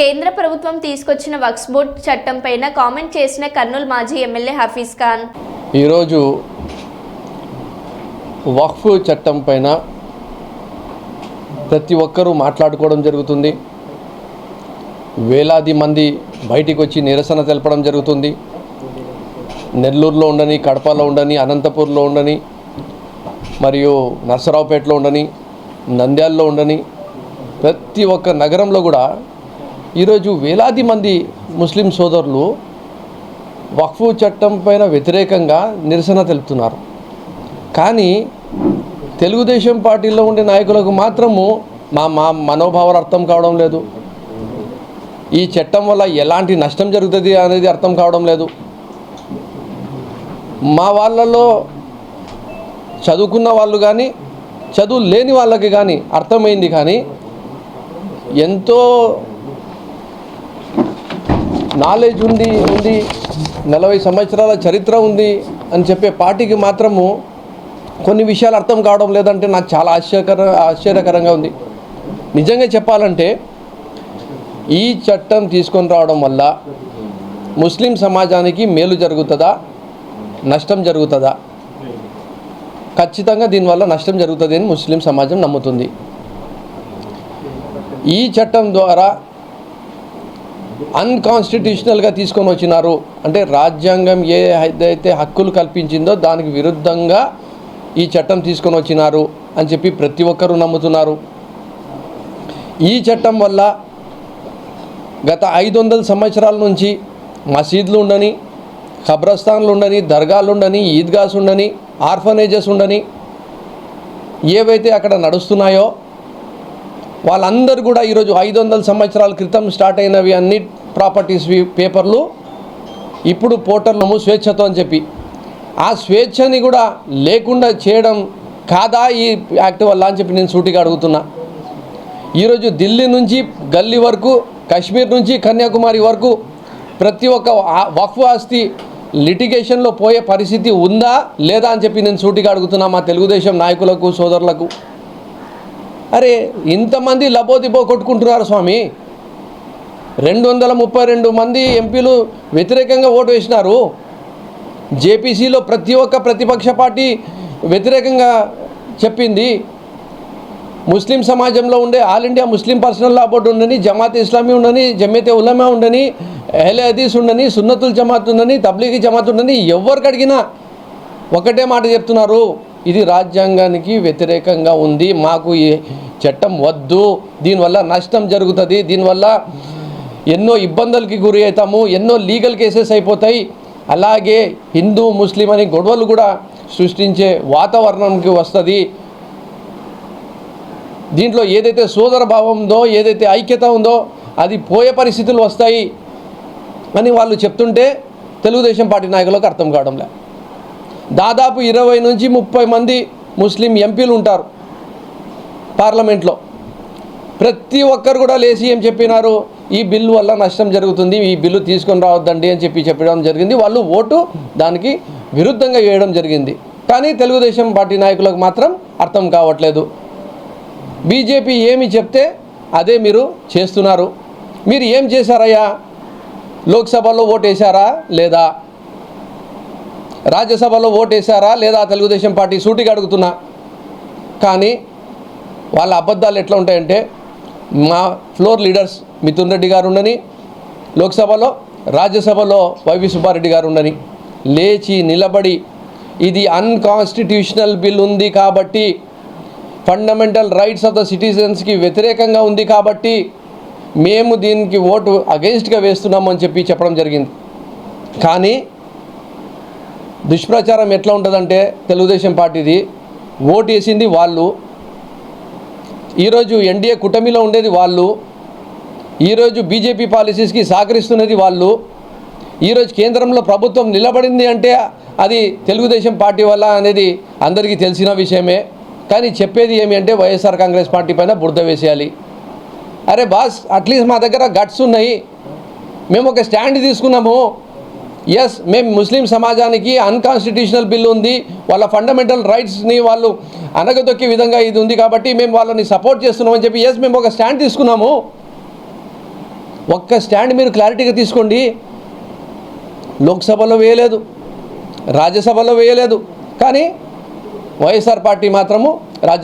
కేంద్ర ప్రభుత్వం తీసుకొచ్చిన వక్స్ బోర్డ్ చట్టం పైన కామెంట్ చేసిన కర్నూలు మాజీ ఎమ్మెల్యే హఫీజ్ ఖాన్. ఈరోజు వక్ఫ్ చట్టం పైన ప్రతి ఒక్కరూ మాట్లాడుకోవడం జరుగుతుంది. వేలాది మంది బయటికి వచ్చి నిరసన తెలపడం జరుగుతుంది. నెల్లూరులో ఉండని కడపలో ఉండని అనంతపూర్లో ఉండని మరియు నర్సరావుపేటలో ఉండని నంద్యాలలో ఉండని ప్రతి ఒక్క నగరంలో కూడా ఈరోజు వేలాది మంది ముస్లిం సోదరులు వక్ఫ్ చట్టం పైన వ్యతిరేకంగా నిరసన తెలుపుతున్నారు. కానీ తెలుగుదేశం పార్టీలో ఉండే నాయకులకు మాత్రము మా మా మనోభావాలు అర్థం కావడం లేదు. ఈ చట్టం వల్ల ఎలాంటి నష్టం జరుగుతుంది అనేది అర్థం కావడం లేదు. మా వాళ్ళలో చదువుకున్న వాళ్ళు కానీ చదువు లేని వాళ్ళకి కానీ అర్థమైంది కానీ ఎంతో నాలెడ్జ్ ఉంది ఉంది నలభై సంవత్సరాల చరిత్ర ఉంది అని చెప్పే పార్టీకి మాత్రము కొన్ని విషయాలు అర్థం కావడం లేదంటే నాకు చాలా ఆశ్చర్యకర ఆశ్చర్యకరంగా ఉంది. నిజంగా చెప్పాలంటే ఈ చట్టం తీసుకొని రావడం వల్ల ముస్లిం సమాజానికి మేలు జరుగుతుందా? నష్టం జరుగుతుందా? ఖచ్చితంగా దీనివల్ల నష్టం జరుగుతుంది అని ముస్లిం సమాజం నమ్ముతుంది. ఈ చట్టం ద్వారా అన్కాన్స్టిట్యూషనల్గా తీసుకొని వచ్చినారు. అంటే రాజ్యాంగం ఏ ఏదైతే హక్కులు కల్పించిందో దానికి విరుద్ధంగా ఈ చట్టం తీసుకొని వచ్చినారు అని చెప్పి ప్రతి ఒక్కరూ నమ్ముతున్నారు. ఈ చట్టం వల్ల గత ఐదు వందల సంవత్సరాల నుంచి మసీదులు ఉండని ఖబ్రస్థాన్లు ఉండని దర్గాలు ఉండని ఈద్గాస్ ఉండని ఆర్ఫనేజెస్ ఉండని ఏవైతే అక్కడ నడుస్తున్నాయో వాళ్ళందరూ కూడా ఈరోజు ఐదు వందల సంవత్సరాల క్రితం స్టార్ట్ అయినవి అన్ని ప్రాపర్టీస్ పేపర్లు. ఇప్పుడు పోర్టర్లము స్వేచ్ఛతో అని చెప్పి. ఆ స్వేచ్ఛని కూడా లేకుండా చేయడం కాదా ఈ యాక్ట్ వల్ల అని చెప్పి నేను సూటిగా అడుగుతున్నా. ఈరోజు ఢిల్లీ నుంచి గల్లీ వరకు కాశ్మీర్ నుంచి కన్యాకుమారి వరకు ప్రతి ఒక్క ఆ- వక్ఫ్ ఆస్తి లిటిగేషన్లో పోయే పరిస్థితి ఉందా లేదా అని చెప్పి నేను సూటిగా అడుగుతున్నా మా తెలుగుదేశం నాయకులకు సోదరులకు. అరే ఇంతమంది లబోదిబో కొట్టుకుంటున్నారు స్వామి. రెండు వందల ముప్పై రెండు మంది ఎంపీలు వ్యతిరేకంగా ఓటు వేసినారు. జేపీసీలో ప్రతి ఒక్క ప్రతిపక్ష పార్టీ వ్యతిరేకంగా చెప్పింది. ముస్లిం సమాజంలో ఉండే all India Muslim personal law board ఉండని జమాత్ ఇస్లామీ ఉండని జమేతే ఉలమా ఉండని ఎహ్లే హదీస్ ఉండని సున్నతుల్ జమాత్ ఉండని తబ్లీగీ జమాత్ ఉండని ఎవరికి అడిగినా ఒకటే మాట చెప్తున్నారు. ఇది రాజ్యాంగానికి వ్యతిరేకంగా ఉంది. మాకు ఈ చట్టం వద్దు. దీనివల్ల నష్టం జరుగుతుంది. దీనివల్ల ఎన్నో ఇబ్బందులకి గురి అవుతాము. ఎన్నో లీగల్ కేసెస్ అయిపోతాయి. అలాగే హిందూ ముస్లిం అని గొడవలు కూడా సృష్టించే వాతావరణంకి వస్తుంది. దీంట్లో ఏదైతే సోదర భావం ఉందో ఏదైతే ఐక్యత ఉందో అది పోయే పరిస్థితులు వస్తాయి అని వాళ్ళు చెప్తుంటే తెలుగుదేశం పార్టీ నాయకులకు అర్థం కావడంలే. దాదాపు ఇరవై నుంచి ముప్పై మంది ముస్లిం ఎంపీలు ఉంటారు పార్లమెంట్లో. ప్రతి ఒక్కరు కూడా లేచి ఏం చెప్పినారు? ఈ బిల్లు వల్ల నష్టం జరుగుతుంది ఈ బిల్లు తీసుకొని రావద్దండి అని చెప్పి చెప్పడం జరిగింది. వాళ్ళు ఓటు దానికి విరుద్ధంగా వేయడం జరిగింది. కానీ తెలుగుదేశం పార్టీ నాయకులకు మాత్రం అర్థం కావట్లేదు. బీజేపీ ఏమి చెప్తే అదే మీరు చేస్తున్నారు. మీరు ఏం చేశారయ్యా? లోక్సభలో ఓటేశారా లేదా? రాజ్యసభలో ఓటేశారా లేదా తెలుగుదేశం పార్టీ సూటిగా అడుగుతున్నా. కానీ వాళ్ళ అబద్ధాలు ఎట్లా ఉంటాయంటే మా ఫ్లోర్ లీడర్స్ మిథున్ రెడ్డి గారు ఉండని లోక్సభలో రాజ్యసభలో వైవి సుబ్బారెడ్డి గారు ఉండని లేచి నిలబడి ఇది అన్కాన్స్టిట్యూషనల్ బిల్ ఉంది కాబట్టి ఫండమెంటల్ రైట్స్ ఆఫ్ ద సిటిజన్స్కి వ్యతిరేకంగా ఉంది కాబట్టి మేము దీనికి ఓటు అగెయిన్స్ట్గా వేస్తున్నామని చెప్పి చెప్పడం జరిగింది. కానీ దుష్ప్రచారం ఎట్లా ఉంటుందంటే తెలుగుదేశం పార్టీది ఓటు వేసింది వాళ్ళు. ఈరోజు ఎన్డీఏ కూటమిలో ఉండేది వాళ్ళు. ఈరోజు బీజేపీ పాలసీస్కి సహకరిస్తున్నది వాళ్ళు. ఈరోజు కేంద్రంలో ప్రభుత్వం నిలబడింది అంటే అది తెలుగుదేశం పార్టీ వల్ల అనేది అందరికీ తెలిసిన విషయమే. కానీ చెప్పేది ఏమి అంటే వైఎస్ఆర్ కాంగ్రెస్ పార్టీ పైన బురద వేసేయాలి. అరే బాస్ అట్లీస్ట్ మా దగ్గర గట్స్ ఉన్నాయి. మేము ఒక స్టాండ్ తీసుకున్నాము. ఎస్ మేము ముస్లిం సమాజానికి అన్కాన్స్టిట్యూషనల్ బిల్ ఉంది. వాళ్ళ ఫండమెంటల్ రైట్స్ని వాళ్ళు అనగదొక్కే విధంగా ఇది ఉంది కాబట్టి మేము వాళ్ళని సపోర్ట్ చేస్తున్నామని చెప్పి ఎస్ మేము ఒక స్టాండ్ తీసుకున్నాము. ఒక్క స్టాండ్ మీరు క్లారిటీగా తీసుకోండి. లోక్సభలో వేయలేదు. రాజ్యసభలో వేయలేదు. కానీ వైఎస్ఆర్ పార్టీ మాత్రము రాజ్య